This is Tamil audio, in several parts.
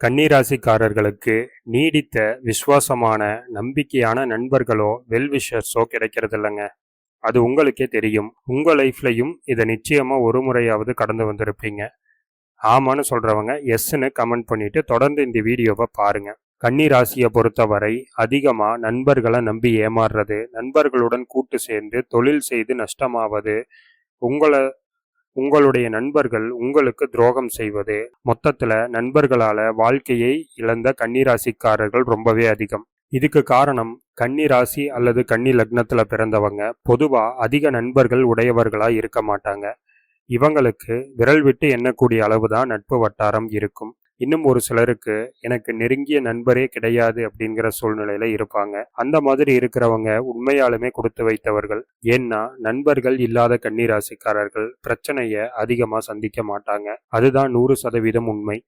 கன்னிராசிக்காரர்களுக்கு நீடித்த விசுவாசமான நம்பிக்கையான நண்பர்களோ வெல்விஷர்ஸோ கிடைக்கிறது இல்லைங்க அது உங்களுக்கே தெரியும். உங்கள் லைஃப்லையும் இதை நிச்சயமாக ஒரு முறையாவது கடந்து வந்திருப்பீங்க. ஆமான்னு சொல்கிறவங்க எஸ்ன்னு கமெண்ட் பண்ணிவிட்டு தொடர்ந்து இந்த வீடியோவை பாருங்கள் கன்னி ராசியை பொறுத்தவரை அதிகமாக நண்பர்களை நம்பி ஏமாறுறது நண்பர்களுடன் கூட்டு சேர்ந்து தொழில் செய்து நஷ்டமாவது உங்களை உங்களுடைய நண்பர்கள் உங்களுக்கு துரோகம் செய்வது. மொத்தத்துல நண்பர்களால வாழ்க்கையை இழந்த கன்னிராசிக்காரர்கள் ரொம்பவே அதிகம். இதுக்கு காரணம் கன்னி ராசி அல்லது கன்னி லக்னத்துல பிறந்தவங்க. பொதுவா அதிக நண்பர்கள் உடையவர்களா இருக்க மாட்டாங்க. இவங்களுக்கு விரல் விட்டு எண்ணக்கூடிய அளவுதான் நட்பு வட்டாரம் இருக்கும். இன்னும் ஒரு சிலருக்கு எனக்கு நெருங்கிய நண்பரே கிடையாது அப்படிங்கிற சூழ்நிலையில இருப்பாங்க. அந்த மாதிரி இருக்கிறவங்க உண்மையாலுமே கொடுத்து வைத்தவர்கள். ஏன்னா நண்பர்கள் இல்லாத கன்னிராசிக்காரர்கள் பிரச்சனைய அதிகமா சந்திக்க மாட்டாங்க. அதுதான் நூறு சதவீதம் உண்மை.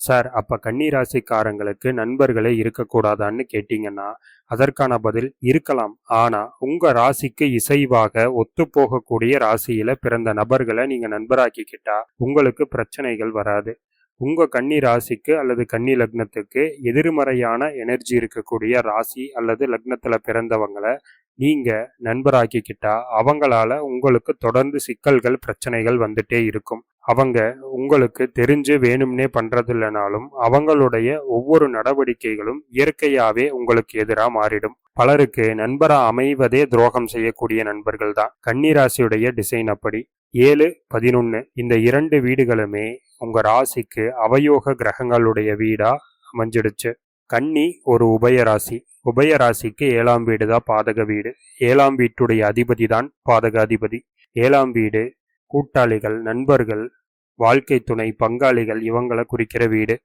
சார் அப்ப கன்னிராசிக்காரங்களுக்கு நண்பர்களே இருக்கக்கூடாதான்னு கேட்டீங்கன்னா அதற்கான பதில் இருக்கலாம். ஆனா உங்க ராசிக்கு இசைவாக ஒத்து போகக்கூடிய ராசியில பிறந்த நபர்களை நீங்க நண்பராக்கிக்கிட்டா உங்களுக்கு பிரச்சனைகள் வராது. உங்கள் கன்னி ராசிக்கு அல்லது கன்னி லக்னத்துக்கு எதிர்மறையான எனர்ஜி இருக்கக்கூடிய ராசி அல்லது லக்னத்தில் பிறந்தவங்களை நீங்கள் நண்பராக்கிக்கிட்டா அவங்களால உங்களுக்கு தொடர்ந்து சிக்கல்கள் பிரச்சனைகள் வந்துட்டே இருக்கும். அவங்க உங்களுக்கு தெரிஞ்சு வேணும்னே பண்ணுறது இல்லைனாலும் அவங்களுடைய ஒவ்வொரு நடவடிக்கைகளும் இயற்கையாகவே உங்களுக்கு எதிராக மாறிடும். பலருக்கு நண்பராக அமைவதே துரோகம் செய்யக்கூடிய நண்பர்கள் தான். கன்னிராசியுடைய டிசைன் அப்படி. ஏழு பதினொன்று இந்த இரண்டு வீடுகளுமே உங்க ராசிக்கு அவயோக கிரகங்களுடைய வீடா அமைஞ்சிடுச்சு. கன்னி ஒரு உபய ராசி. உபய ராசிக்கு ஏழாம் வீடு தான் பாதக வீடு. ஏழாம் வீட்டுடைய அதிபதி தான் பாதக அதிபதி. ஏழாம் வீடு கூட்டாளிகள் நண்பர்கள் வாழ்க்கை துணை பங்காளிகள் இவங்களை குறிக்கிற வீடு.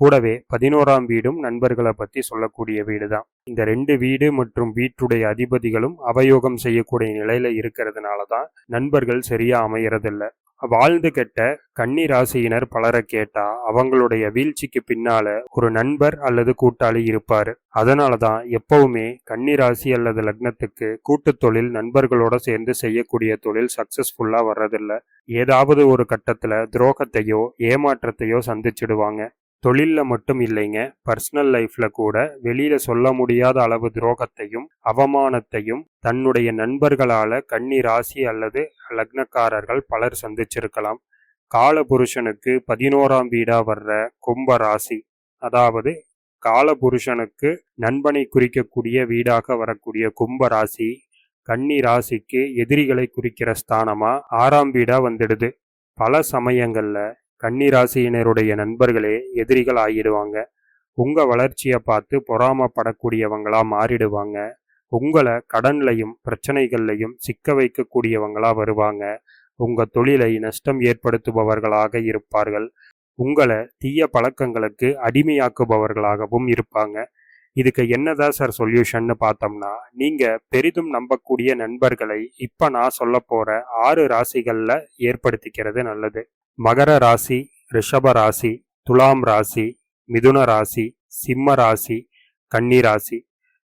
கூடவே பதினோராம் வீடும் நண்பர்களை பத்தி சொல்லக்கூடிய வீடு தான். இந்த ரெண்டு வீடு மற்றும் வீட்டுடைய அதிபதிகளும் அவயோகம் செய்யக்கூடிய நிலையில இருக்கிறதுனால தான் நண்பர்கள் சரியா அமையறதில்ல. வாழ்ந்து கெட்ட கன்னி ராசியினர் பலரை கேட்டா அவங்களுடைய வீழ்ச்சிக்கு பின்னால ஒரு நண்பர் அல்லது கூட்டாளி இருப்பாரு. அதனாலதான் எப்பவுமே கன்னி ராசி அல்லது லக்னத்துக்கு கூட்டு தொழில் நண்பர்களோட சேர்ந்து செய்யக்கூடிய தொழில் சக்சஸ்ஃபுல்லா வர்றதில்ல. ஏதாவது ஒரு கட்டத்துல துரோகத்தையோ ஏமாற்றத்தையோ சந்திச்சிடுவாங்க. தொழிலில் மட்டும் இல்லைங்க. பர்சனல் லைஃப்ல கூட வெளியில சொல்ல முடியாத அளவு துரோகத்தையும் அவமானத்தையும் தன்னுடைய நண்பர்களால கன்னி ராசி அல்லது லக்னக்காரர்கள் பலர் சந்திச்சிருக்கலாம். காலபுருஷனுக்கு பதினோராம் வீடா வர்ற கும்ப ராசி அதாவது காலபுருஷனுக்கு நண்பனை குறிக்கக்கூடிய வீடாக வரக்கூடிய கும்ப ராசி கன்னி ராசிக்கு எதிரிகளை குறிக்கிற ஸ்தானமா ஆறாம் வீடா வந்துடுது. பல சமயங்கள்ல கன்னிராசியினருடைய நண்பர்களே எதிரிகள் ஆகிடுவாங்க. உங்கள் வளர்ச்சியை பார்த்து பொறாமப்படக்கூடியவங்களாக மாறிடுவாங்க. உங்களை கடன்லையும் பிரச்சனைகள்லையும் சிக்க வைக்கக்கூடியவங்களாக வருவாங்க. உங்கள் தொழிலை நஷ்டம் ஏற்படுத்துபவர்களாக இருப்பார்கள். உங்களை தீய பழக்கங்களுக்கு அடிமையாக்குபவர்களாகவும் இருப்பாங்க. இதுக்கு என்னதான் சார் சொல்யூஷன்னு பார்த்தோம்னா நீங்கள் பெரிதும் நம்பக்கூடிய நண்பர்களை இப்போ நான் சொல்ல போகிற ஆறு ராசிகளில் ஏற்படுத்திக்கிறது நல்லது. மகர ராசி ரிஷப ராசி துலாம் ராசி மிதுன ராசி சிம்ம ராசி கன்னி ராசி.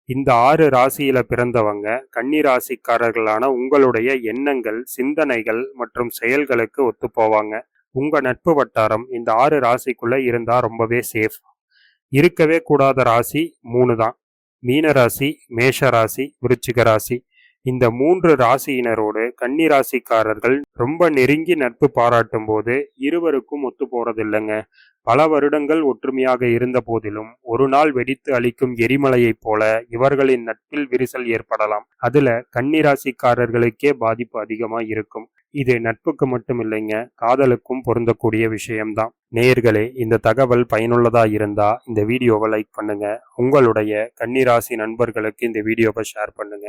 இந்த ஆறு ராசியில பிறந்தவங்க கன்னி ராசிக்காரர்களான உங்களுடைய எண்ணங்கள் சிந்தனைகள் மற்றும் செயல்களுக்கு ஒத்து போவாங்க. உங்க நட்பு வட்டாரம் இந்த ஆறு ராசிக்குள்ள இருந்தா ரொம்பவே சேஃப் இருக்கவே கூடாத ராசி மூணு தான். மீன ராசி மேஷ ராசி விருச்சிக ராசி. இந்த மூன்று ராசியினரோடு கன்னி ராசிக்காரர்கள் ரொம்ப நெருங்கி நட்பு பாராட்டும் போது இருவருக்கும் ஒத்து போறதில்லைங்க. பல வருடங்கள் ஒற்றுமையாக இருந்த போதிலும் ஒரு நாள் வெடித்து அளிக்கும் எரிமலையைப் போல இவர்களின் நட்பில் விரிசல் ஏற்படலாம். அதுல கன்னிராசிக்காரர்களுக்கே பாதிப்பு அதிகமா இருக்கும். இது நட்புக்கு மட்டும் இல்லைங்க காதலுக்கும் பொருந்தக்கூடிய விஷயம்தான். நேயர்களே இந்த தகவல் பயனுள்ளதா இருந்தா இந்த வீடியோவை லைக் பண்ணுங்க. உங்களுடைய கன்னிராசி நண்பர்களுக்கு இந்த வீடியோவை ஷேர் பண்ணுங்க.